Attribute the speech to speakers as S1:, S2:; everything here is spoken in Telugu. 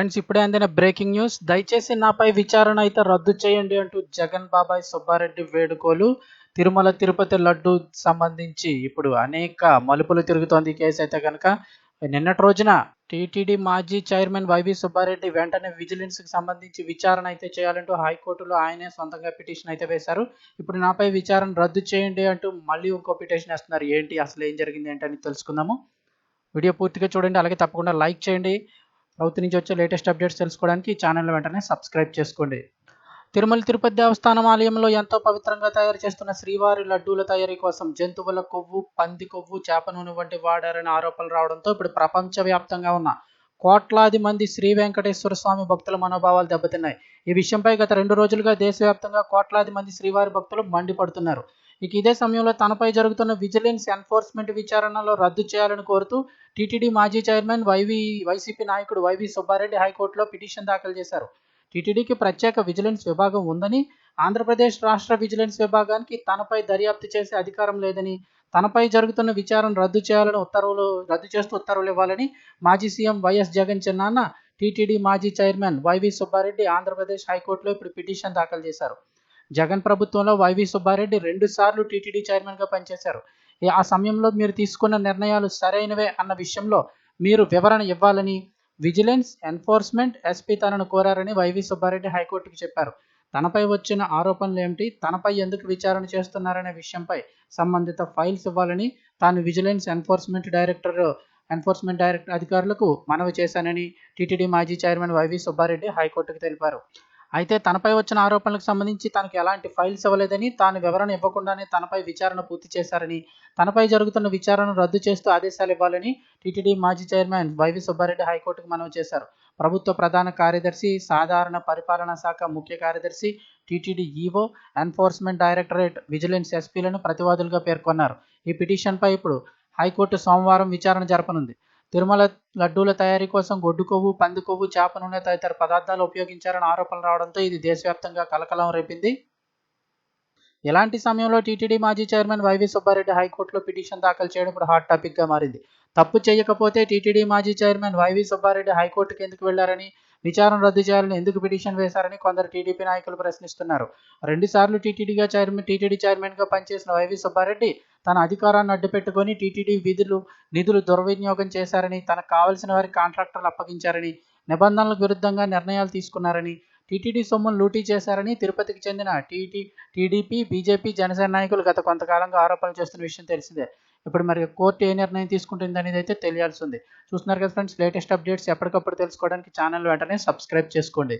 S1: ఫ్రెండ్స్ ఇప్పుడే అందిన బ్రేకింగ్ న్యూస్. దయచేసి నాపై విచారణ అయితే రద్దు చేయండి అంటూ జగన్ బాబాయ్ సుబ్బారెడ్డి వేడుకోలు. తిరుమల తిరుపతి లడ్డు సంబంధించి ఇప్పుడు అనేక మలుపులు తిరుగుతోంది కేసు అయితే కనుక నిన్నటి రోజున టీటీడీ మాజీ చైర్మన్ వైవి సుబ్బారెడ్డి వెంటనే విజిలెన్స్కి సంబంధించి విచారణ అయితే చేయాలంటూ హైకోర్టులో ఆయనే సొంతంగా పిటిషన్ అయితే వేశారు. ఇప్పుడు నాపై విచారణ రద్దు చేయండి అంటూ మళ్ళీ ఇంకో పిటిషన్ వేస్తున్నారు. ఏంటి అసలు ఏం జరిగింది ఏంటని తెలుసుకుందాము. వీడియో పూర్తిగా చూడండి అలాగే తప్పకుండా లైక్ చేయండి. ప్రభుత్వం నుంచి వచ్చే లేటెస్ట్ అప్డేట్స్ తెలుసుకోవడానికి ఛానల్ వెంటనే సబ్స్క్రైబ్ చేసుకోండి. తిరుమల తిరుపతి దేవస్థానం ఆలయంలో ఎంతో పవిత్రంగా తయారు చేస్తున్న శ్రీవారి లడ్డూల తయారీ కోసం జంతువుల కొవ్వు పంది కొవ్వు చేప నూనె వంటి వాడారని ఆరోపణలు రావడంతో ఇప్పుడు ప్రపంచవ్యాప్తంగా ఉన్న కోట్లాది మంది శ్రీ వెంకటేశ్వర స్వామి భక్తుల మనోభావాలు దెబ్బతిన్నాయి. ఈ విషయంపై గత రెండు రోజులుగా దేశవ్యాప్తంగా కోట్లాది మంది శ్రీవారి భక్తులు మండిపడుతున్నారు. ఇక ఇదే సమయంలో తనపై జరుగుతున్న విజిలెన్స్ ఎన్ఫోర్స్మెంట్ విచారణలో రద్దు చేయాలని కోరుతూ టీటీడీ మాజీ చైర్మన్ వైవి వైసీపీ నాయకుడు వైవి సుబ్బారెడ్డి హైకోర్టులో పిటిషన్ దాఖలు చేశారు. టీటీడీకి ప్రత్యేక విజిలెన్స్ విభాగం ఉందని ఆంధ్రప్రదేశ్ రాష్ట్ర విజిలెన్స్ విభాగానికి తనపై దర్యాప్తు చేసే అధికారం లేదని తనపై జరుగుతున్న విచారణ రద్దు చేయాలని ఉత్తర్వులు రద్దు చేస్తూ ఉత్తర్వులు ఇవ్వాలని మాజీ సీఎం వైఎస్ జగన్ చిన్నాన్న టీటీడీ మాజీ చైర్మన్ వైవి సుబ్బారెడ్డి ఆంధ్రప్రదేశ్ హైకోర్టులో ఇప్పుడు పిటిషన్ దాఖలు చేశారు. జగన్ ప్రభుత్వంలో వైవి సుబ్బారెడ్డి రెండు సార్లు టీటీడీ చైర్మన్గా పనిచేశారు. ఆ సమయంలో మీరు తీసుకున్న నిర్ణయాలు సరైనవే అన్న విషయంలో మీరు వివరణ ఇవ్వాలని విజిలెన్స్ ఎన్ఫోర్స్మెంట్ ఎస్పీ తనను కోరారని వైవి సుబ్బారెడ్డి హైకోర్టుకు చెప్పారు. తనపై వచ్చిన ఆరోపణలు ఏమిటి? తనపై ఎందుకు విచారణ చేస్తున్నారనే విషయంపై సంబంధిత ఫైల్స్ ఇవ్వాలని తాను vigilance enforcement director enforcement director అధికారులకు మనవి చేశానని టీటీడీ మాజీ చైర్మన్ వైవి సుబ్బారెడ్డి హైకోర్టుకు తెలిపారు. అయితే తనపై వచ్చిన ఆరోపణలకు సంబంధించి తనకు ఎలాంటి ఫైల్స్ ఇవ్వలేదని తాను వివరణ ఇవ్వకుండానే తనపై విచారణ పూర్తి చేశారని తనపై జరుగుతున్న విచారణను రద్దు చేస్తూ ఆదేశాలు ఇవ్వాలని టీటీడీ మాజీ చైర్మన్ వైవి సుబ్బారెడ్డి హైకోర్టుకు మనవి చేశారు. ప్రభుత్వ ప్రధాన కార్యదర్శి సాధారణ పరిపాలనా శాఖ ముఖ్య కార్యదర్శి TTD EO enforcement directorate vigilance ఎస్పీలను ప్రతివాదులుగా పేర్కొన్నారు. ఈ పిటిషన్పై ఇప్పుడు హైకోర్టు సోమవారం విచారణ జరపనుంది. తిరుమల లడ్డూల తయారీ కోసం గొడ్డు కొవ్వు పంది కొవ్వు చేప నూనె తదితర పదార్థాలు ఉపయోగించారని ఆరోపణలు రావడంతో ఇది దేశవ్యాప్తంగా కలకలం రేపింది. ఇలాంటి సమయంలో టీటీడీ మాజీ చైర్మన్ వైవి సుబ్బారెడ్డి హైకోర్టులో పిటిషన్ దాఖలు చేయడం ఇప్పుడు హాట్ టాపిక్గా మారింది. తప్పు చేయకపోతే టీటీడీ మాజీ చైర్మన్ వైవి సుబ్బారెడ్డి హైకోర్టుకు ఎందుకు వెళ్ళారని విచారణ రద్దు చేయాలని ఎందుకు పిటిషన్ వేశారని కొందరు టీడీపీ నాయకులు ప్రశ్నిస్తున్నారు. రెండుసార్లు టీటీడీగా చైర్మన్ టీటీడీ చైర్మన్గా పనిచేసిన వైవి సుబ్బారెడ్డి తన అధికారాన్ని అడ్డుపెట్టుకొని టీటీడీ విధులు నిధులు దుర్వినియోగం చేశారని తనకు కావలసిన వారికి కాంట్రాక్టర్లు అప్పగించారని నిబంధనలకు విరుద్ధంగా నిర్ణయాలు తీసుకున్నారని టీటీడీ సొమ్మును లూటీ చేశారని తిరుపతికి చెందిన టీటీ టీడీపీ బీజేపీ జనసేన నాయకులు గత కొంతకాలంగా ఆరోపణలు చేస్తున్న విషయం తెలిసిందే. ఇప్పుడు మరి కోర్టు ఏ నిర్ణయం తీసుకుంటుంది అనేది అయితే తెలియాల్సి ఉంది. చూస్తున్నారు కదా ఫ్రెండ్స్ లేటెస్ట్ అప్డేట్స్ ఎప్పటికప్పుడు తెలుసుకోవడానికి ఛానల్ వెంటనే సబ్స్క్రైబ్ చేసుకోండి.